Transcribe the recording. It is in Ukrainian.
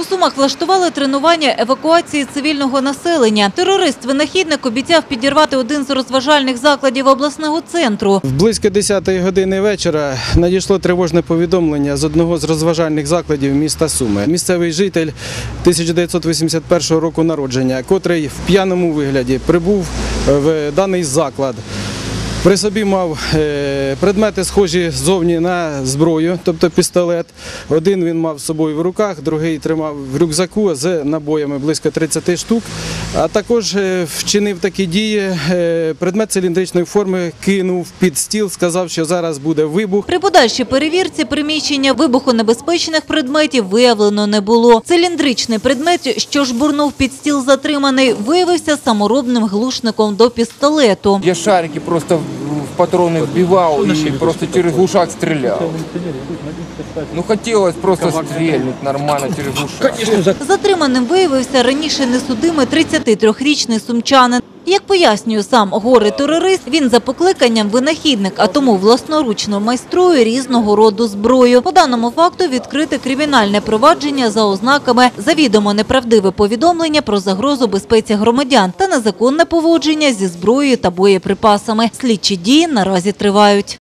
У Сумах влаштували тренування евакуації цивільного населення. Терорист-винахідник обіцяв підірвати один з розважальних закладів обласного центру. Близько 10-ї години вечора надійшло тривожне повідомлення з одного з розважальних закладів міста Суми. Місцевий житель 1981 року народження, котрий в п'яному вигляді прибув в даний заклад. При собі мав е, предмети, схожі зовні на зброю, тобто пістолет. Один він мав з собою в руках, другий тримав в рюкзаку з набоями близько 30 штук. А також е, вчинив такі дії. е, Предмет циліндричної форми кинув під стіл, сказав, що зараз буде вибух. При подальшій перевірці приміщення вибухонебезпечних предметів виявлено не було. Циліндричний предмет, що жбурнув під стіл затриманий, виявився саморобним глушником до пістолету. Я шарики просто патроны вбивал и просто через глушак стрелял. Ну хотелось просто стрельнуть нормально через глушак. Затриманим виявився раніше несудимий 33-річний сумчанин. Як пояснює сам горе-терорист, він за покликанням винахідник, а тому власноручно майструє різного роду зброю. По даному факту відкрите кримінальне провадження за ознаками завідомо неправдиве повідомлення про загрозу безпеці громадян та незаконне поводження зі зброєю та боєприпасами. Слідчі дії наразі тривають.